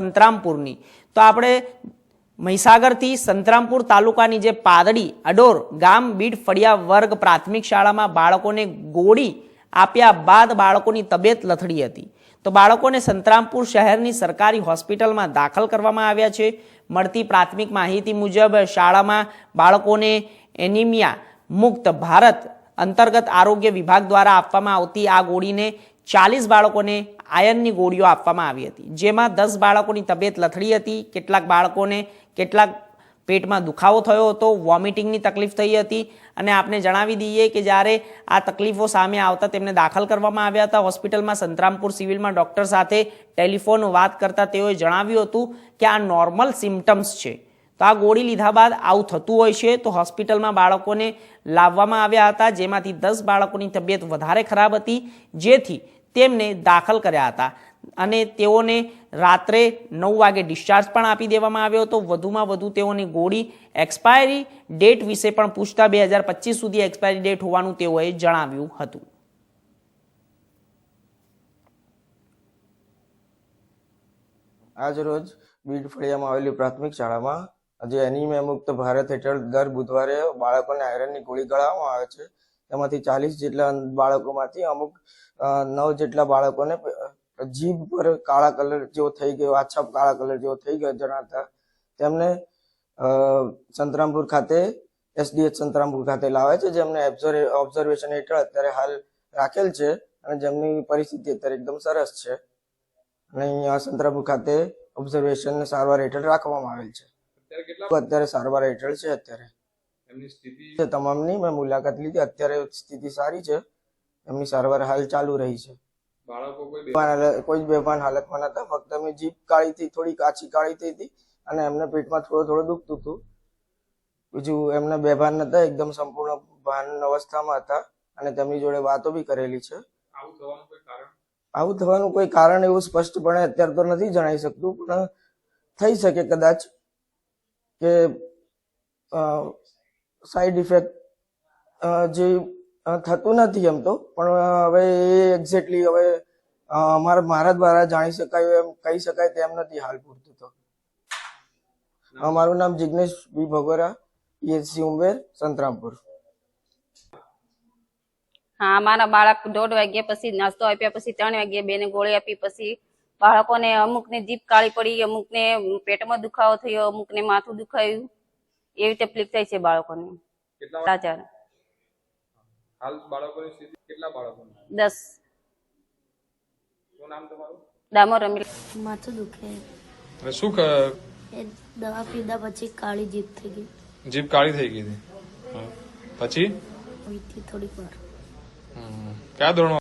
સંતરામપુરની. તો આપણે મહીસાગરથી સંતરામપુર તાલુકાની જે પાદડી, અડોર ગામ બીડ ફળિયા વર્ગ પ્રાથમિક શાળામાં બાળકોને ગોળી આપ્યા બાદ બાળકોની તબિયત લથડી હતી. તો બાળકોને સંતરામપુર શહેરની સરકારી હોસ્પિટલમાં દાખલ કરવામાં આવ્યા છે. મળતી પ્રાથમિક માહિતી મુજબ શાળામાં બાળકોને એનિમિયા મુક્ત ભારત અંતર્ગત આરોગ્ય વિભાગ દ્વારા આપવામાં આવતી આ ગોળીને ચાલીસ બાળકોને આયનની ગોળીઓ આપવામાં આવી હતી. જેમાં દસ બાળકોની તબિયત લથડી હતી, કેટલાક બાળકોને કેટલાક પેટમાં દુખાવો થયો હતો, વોમિટિંગની તકલીફ થઈ હતી અને આપને જણાવી દઈએ કે જ્યારે આ તકલીફો સામે આવતા તેમને દાખલ કરવામાં આવ્યા હતા. હોસ્પિટલમાં સંતરામપુર સિવિલમાં ડૉક્ટર સાથે ટેલિફોન વાત કરતા તેઓએ જણાવ્યું હતું કે આ નોર્મલ સિમ્ટમ્સ છે. તો આ ગોળી લીધા બાદ આવું થતું હોય છે. તો હોસ્પિટલમાં બાળકોને લાવવામાં આવ્યા હતા. જેમાંથી દસ બાળકોની તબિયત વધારે ખરાબ હતી. જેથી તેમને દાખલ કર્યા હતા. અને તેઓને રાત્રે નવ વાગે ડિસ્ચાર્જ પણ આપી દેવામાં આવ્યો હતો. વધુમાં વધુ તેઓની ગોળી એક્સપાયરી ડેટ વિશે પણ પૂછતા બે હજાર પચીસ સુધી એક્સપાયરી ડેટ હોવાનું તેઓએ જણાવ્યું હતું. આજ રોજ બીડ ફળિયામાં આવેલી પ્રાથમિક શાળામાં આજે એનિમિયા મુક્ત ભારત હેઠળ દર બુધવારે બાળકોને આયરનની ગોળી ગળાવવામાં આવે છે. તેમાંથી ચાલીસ જેટલા બાળકોમાંથી અમુક નવ જેટલા બાળકોને જીભ પર કાળા કલર જેવો થઈ ગયો આછા કાળા કલર જેવો થઈ ગયો જણાતા તેમને સંતરામપુર ખાતે એસડીએચ સંતરામપુર ખાતે લાવે છે જેમને ઓબ્ઝર્વેશન હેઠળ અત્યારે હાલ રાખેલ છે અને જેમની પરિસ્થિતિ અત્યારે એકદમ સરસ છે. અને અહીંયા સંતરામપુર ખાતે ઓબ્ઝર્વેશન સારવાર હેઠળ રાખવામાં આવેલ છે. અત્યારે સારવાર હેઠળ છે અત્યારે. એમની સ્થિતિ તમામની મેં મુલાકાત લીધી. અત્યારે સ્થિતિ સારી છે. એમની સારવાર હાલ ચાલુ રહી છે. બાળકો કોઈ બેભાન કોઈ જ બેભાન હાલતમાં નતા. ફક્ત એમની જીભ કાળી થઈ થોડી કાચી કાળી થઈ હતી અને એમને પેટમાં થોડો થોડો દુખતું હતું. બીજું એમને બેભાન નતા એકદમ સંપૂર્ણ ભાન અવસ્થામાં હતા અને તેમની જોડે વાતો બી કરેલી છે. આવું થવાનું કોઈ કારણ? આવું થવાનું કોઈ કારણ એવું સ્પષ્ટપણે અત્યારે તો નથી જણાઈ શકતું પણ થઈ શકે કદાચ કે સાઈડ ઇફેક્ટ જે થતું નથી એમ તો. પણ હવે એ એક્ઝેક્ટલી હવે અમારા મારા દ્વારા જાણી શકાય એમ કહી શકાય તેમ નથી હાલ પૂરતું તો. મારું નામ જિગ્નેશ બી ભગોરા પીએચસી ઉમેર સંતરામપુર. હા મારા બાળક દોઢ વાગ્યા પછી નાસ્તો આપ્યા પછી ત્રણ વાગ્યે બેને ગોળી આપી પછી બાળકોને અમુકને જીભ કાળી પડી અમુકને પેટમાં દુખાવો થયો અમુકને માથું દુખાયું. એવી તકલીફ થઈ છે બાળકોને. કેટલા હાલ બાળકોની સ્થિતિ કેટલા બાળકોની? દસ. શું નામ તમારું? ડામોર રમી માથું દુખે. અને શું એ દવા પીધા પછી કાળી જીભ થઈ ગઈ. જીભ કાળી થઈ ગઈ હતી. પછી? થોડીક વાર. ક્યાં ધોરણો